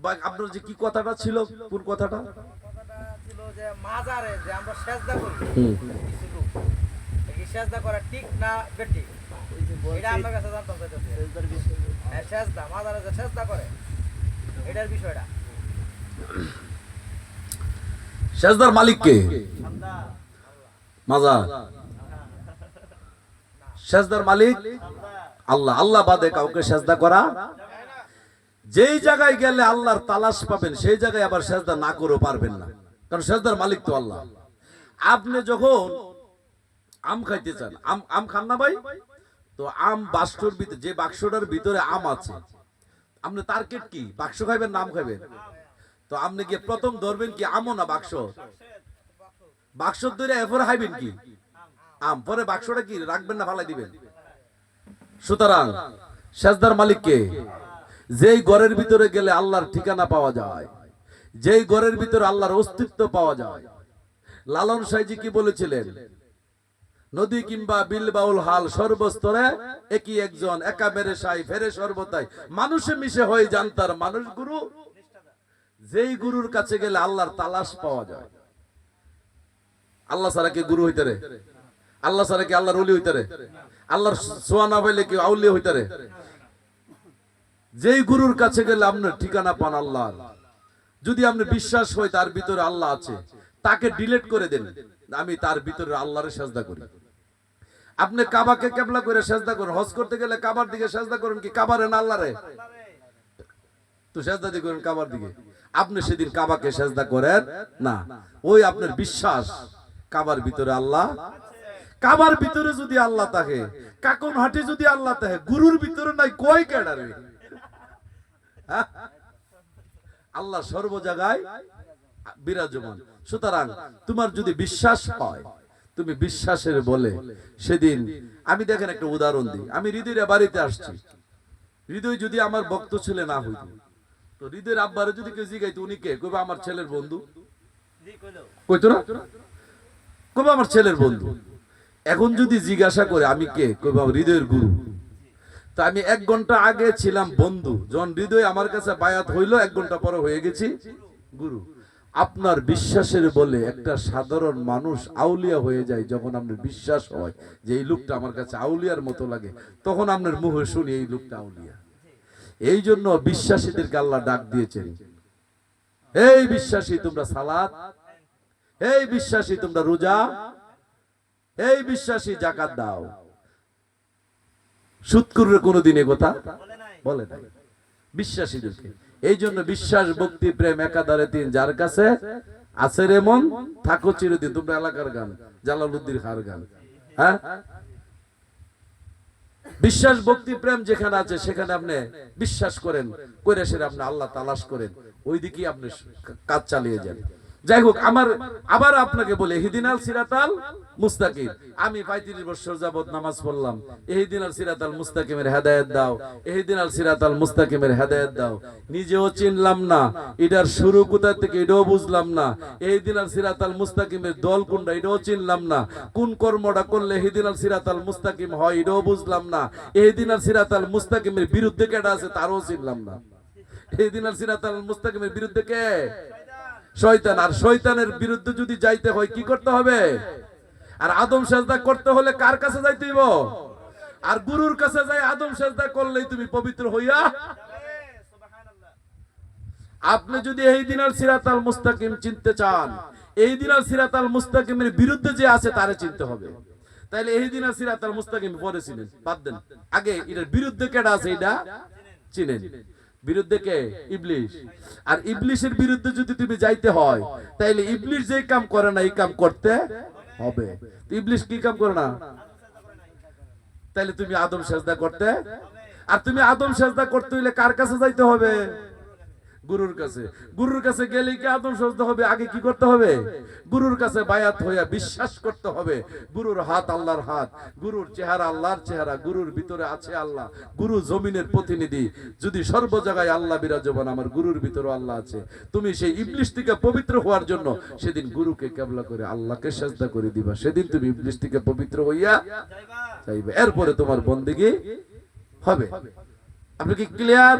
বা আপনার যে কি কথাটা ছিল? কোন কথাটা? কথাটা ছিল যে মাজারে যে আমরা সেজদা করি হুম। কিছু লোক এই সেজদা করা ঠিক না বেঠিক এটা আমার কাছে জানতাম সেজদা মাজারে যে সেজদা করে এটার বিষয়টা সেজদার মালিক কে? মাজা সেজদার মালিক? আল্লাহ। আল্লাহ বাদে কাউকে সেজদা করা যেই জায়গায় গেলে আল্লাহর তালাশ পাবেন, সেই জায়গায় আবার সেজদা না করেও পারবেন না। কারণ সেজদার মালিক তো আল্লাহ। আপনি যখন আম খাইতে চান, আম আম খান না ভাই? তো আম বাক্সর ভিতরে, যে বাক্সটার ভিতরে আম আছে, আপনি টার্গেট কি? বাক্স খাইবেন নাম খাইবেন? তো আপনি গিয়ে প্রথম ধরবেন কি, আমও না বাক্স? বাক্স ধরে এরপরে খাইবেন কি? আম। পরে বাক্সটা কি, রাখবেন না, ফালাই দিবেন? সুতরাং, সেজদার মালিক কে? যেই ঘরের ভিতরে গেলে আল্লাহর ঠিকানা পাওয়া যায়, যেই ঘরের ভিতরে আল্লাহর অস্তিত্ব পাওয়া যায়, লালন সাইজি কি বলেছিলেন? নদী কিংবা বিল বাউল হাল সর্বস্তরে একই একজন, একা মেরে সাই, ফেরে সর্বতাই। মানুষে মিশে হয়ে যান তার মানুষ গুরু। যেই গুরুর কাছে গেলে আল্লাহর তালাশ পাওয়া যায়। আল্লাহ সারা কি গুরু হইতে রে? আল্লাহ সারা কি আল্লাহর অলি হইতে রে? আল্লাহর সোয়া না পাইলে কি আউলি হইতে রে? যেই গুরুর কাছে গেলে আপনার ঠিকানা পান আল্লাহ যদি আপনি বিশ্বাস হয় তার ভিতরে আল্লাহ আছে, তাকে ডিলিট করে দেন, আমি তার ভিতরে আল্লাহরে সাজদা করি। আপনি কাবাকে কেবলা করে সাজদা করেন, হজ করতে গেলে কাবার দিকে সাজদা করেন কি কাবারে না আল্লাহরে? তো সাজদা দিয়ে করেন কাবার দিকে। আপনি সেদিন কাবাকে সাজদা করেন না। ওই আপনার বিশ্বাস, কাবার ভিতরে আল্লাহ কাবার ভিতরে যদি আল্লাহ থাকে, কাকন হাটে যদি আল্লাহ থাকে, গুরুর ভিতরে নাই, কয় কেডারে? আল্লাহ সর্ব জায়গায় বিরাজমান। সুতরাং তোমার যদি বিশ্বাস হয়, তুমি বিশ্বাসের বলে সেদিন আমি দেখেন একটা উদাহরণ দিই। আমি হৃদয়ের বাড়িতে আসছি। হৃদয় যদি আমার ভক্ত ছেলে না হইত, তো হৃদয়ের আব্বারে যদি কেউ জিগাইতো, উনি কে? কইবা আমার ছেলের বন্ধু। কইতো না? কইবা আমার ছেলের বন্ধু। এখন যদি জিজ্ঞাসা করে আমি কে? কইবা হৃদয়ের গুরু। তা আমি এক ঘণ্টা আগে ছিলাম বন্ধু। যখন হৃদয় আমার কাছে বায়াত হইল, এক ঘণ্টা পরে হয়ে গেছি। গুরু, আপনার বিশ্বাসের বলে একটা সাধারণ মানুষ আউলিয়া হয়ে যায় যখন আপনার বিশ্বাস হয় যে এই লোকটা আমার কাছে আউলিয়ার মতো লাগে। তখন আপনার মুখে শুনি এই লোকটা আউলিয়া। এই জন্য বিশ্বাসীদেরকে আল্লাহ ডাক দিয়েছেন। এই বিশ্বাসী, তোমরা সালাদ এই বিশ্বাসী, তোমরা রোজা। এই বিশ্বাসী, জাকাত দাও। কোনোদিন কথা বলে বিশ্বাসীদেরকে। এই জন্য বিশ্বাস, ভক্তি, প্রেম একাধারে তিন, যার কাছে আছে রে মন, থাকো চিরদিন। তোমরা এলাকার গান, জালালউদ্দিন খার গান। হ্যাঁ? বিশ্বাস, ভক্তি, প্রেম যেখানে আছে, সেখানে আপনি বিশ্বাস করেন করে সেটা আপনি আল্লাহ তালাশ করেন। ওই দিকেই আপনি কাজ চালিয়ে যান। যাই হোক, আমার আবার আপনাকে বলে হিদিনাল সিরাতাল মুস্তাকিম। আমি পঁয়ত্রিশ বছর যাবত নামাজ পড়লাম। এহিদিনাল সিরাতাল মুস্তাকিমের হেদায়েত দাও। এহিদিনাল সিরাতাল মুস্তাকিমের হেদায়েত দাও। নিজেও চিনলাম না, এটার শুরু কোথা থেকে এটাও বুঝলাম না। এহিদিনাল সিরাতাল মুস্তাকিমের দল কোনটা, এটাও চিনলাম না। কোন কর্মটা করলে এহিদিনাল সিরাতাল মুস্তাকিম হয়, এটাও বুঝলাম না। এহিদিনাল সিরাতাল মুস্তাকিমের বিরুদ্ধে কেটা আছে, তারও চিনলাম না। এহিদিনাল সিরাতাল মুস্তাকিমের বিরুদ্ধে কে? শয়তান, আর শয়তানের বিরুদ্ধে যদি যাইতে হয়, কি করতে হবে? আর আদম সেজদা করতে হলে কার কাছে যাইতে হইব? আর গুরুর কাছে যাই আদম সেজদা করলেই তুমি পবিত্র হইয়া? আপনি যদি এই দিনার সিরাতাল মুস্তাকিম চিনতে চান, এই দিনার সিরাতাল মুস্তাকিমের বিরুদ্ধে যে আছে, তারে চিনতে হবে। তাইলে এই দিনার সিরাতাল মুস্তাকিম পরে বাদ দেন। আগে এটার বিরুদ্ধে কেডা আছে এটা চিনেন। বিরুদ্ধে কে? ইবলিশ। আর ইবলিশের বিরুদ্ধে যদি তুমি যাইতে হয়, তাইলে ইবলিশ যে কাম করে না, এই কাম করতে হবে। ইবলিশ কি কাম করে না? তাইলে তুমি আদম সেজদা করতে। আর তুমি আদম সেজদা করতে হইলে কার কাছে যাইতে হবে? গুরুর কাছে। গুরুর কাছে গেলে কি আদম সজদা হবে? আগে কি করতে হবে? গুরুর কাছে বায়াত হইয়া বিশ্বাস করতে হবে। গুরুর হাত আল্লাহর হাত। গুরুর চেহারা আল্লাহর চেহারা। গুরুর ভিতরে আছে আল্লাহ। গুরু জমিনের প্রতিনিধি। যদি সর্ব জায়গায় আল্লাহ বিরাজমান, আমার গুরুর ভিতরে আল্লাহ আছে। তুমি সেই ইবলিশ থেকে পবিত্র হওয়ার জন্য সেদিন গুরুকে কেবলা করে আল্লাহকে সেজদা করে দিবা। সেদিন তুমি ইবলিশ থেকে পবিত্র হইয়া চাইবে এরপরে তোমার বন্দিগি হবে। আপনি কি ক্লিয়ার